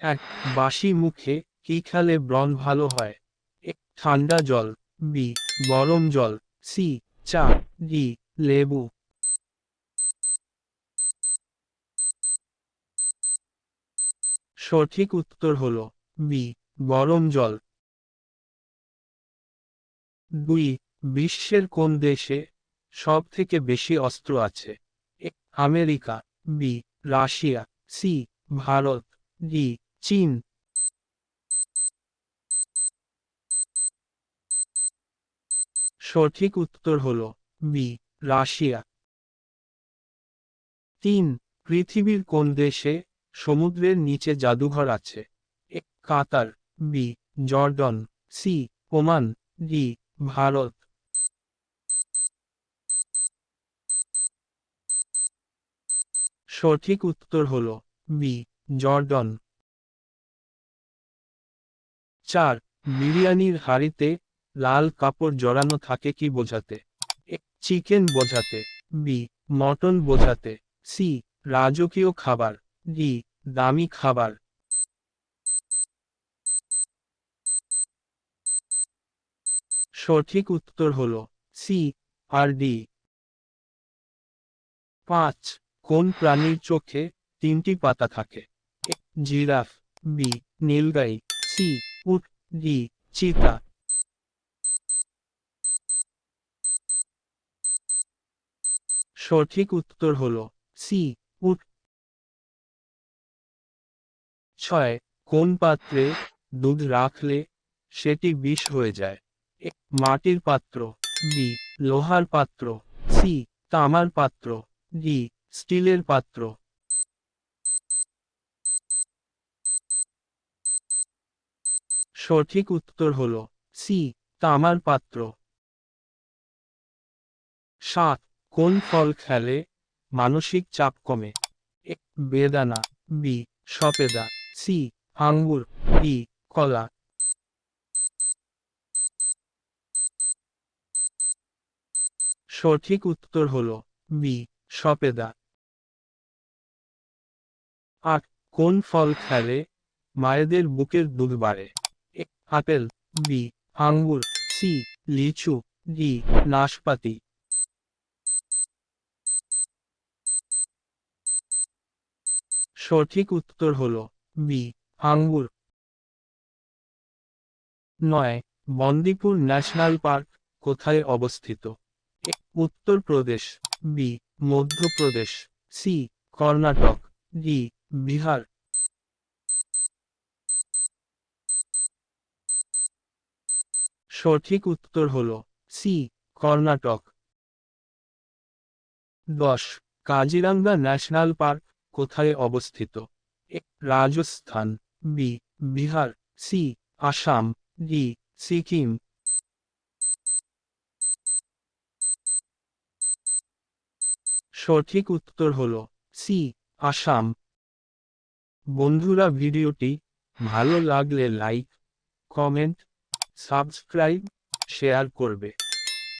এক বাসি মুখে কি খেলে ব্রণ ভালো হয়? এক ঠান্ডা জল, বি গরম জল, সি চা, ডি লেবু। সঠিক উত্তর হল বি গরম জল। দুই বিশ্বের কোন দেশে সব থেকে বেশি অস্ত্র আছে? America, B Russia, C Bharat, D চীন। সঠিক উত্তর হল বি, রাশিয়া। তিন, পৃথিবীর কোন দেশে সমুদ্রের নিচে জাদুঘর আছে? A, Qatar, B, Jordan, C, Oman, D, Bharat. সঠিক উত্তর হল বি, জর্ডন। চার, বিরিয়ানির হাড়িতে লাল কাপড় জড়ানো থাকে কি বোঝাতে? চিকেন বোঝাতে। বি, মটন বোঝাতে। সি, রাজকীয় খাবার। ডি, দামি খাবার। সঠিক উত্তর হল সি, আর ডি। পাঁচ, কোন প্রাণীর চোখে তিনটি পাতা থাকে? জিরাফ। বি, নীলগাই। সি উট ডি চিতা সঠিক উত্তর হল সি উট ছয়, কোন পাত্রে দুধ রাখলে সেটি বিষ হয়ে যায়? মাটির পাত্র, বি, লোহার পাত্র, সি, তামার পাত্র, ডি, স্টিলের পাত্র। সঠিক উত্তর হল সি তামার পাত্র। সাত, কোন ফল খেলে মানসিক চাপ কমে? বেদানা। বি, সপেদা। সি, আঙ্গুর। ডি, কলা। সঠিক উত্তর হল বি সপেদা। আট, কোন ফল খেলে মায়েদের বুকের দুধ বাড়ে? আপেল বি আঙ্গুর সি, লিচু, ডি, নাশপাতি। সঠিক উত্তর হল বি আঙ্গুর নয়, বন্দিপুর ন্যাশনাল পার্ক কোথায় অবস্থিত? Uttar Pradesh B Madhya Pradesh C, Karnataka, D, Bihar. সঠিক উত্তর হল সি কর্ণাটক। দশ, কাজিরাঙ্গা ন্যাশনাল পার্ক কোথায় অবস্থিত? A, Rajasthan. B Bihar. C Assam. D Sikkim. সঠিক উত্তর হল সি আসাম। বন্ধুরা, ভিডিওটি ভালো লাগলে লাইক, কমেন্ট সাবস্ক্রাইব শেয়ার করবে।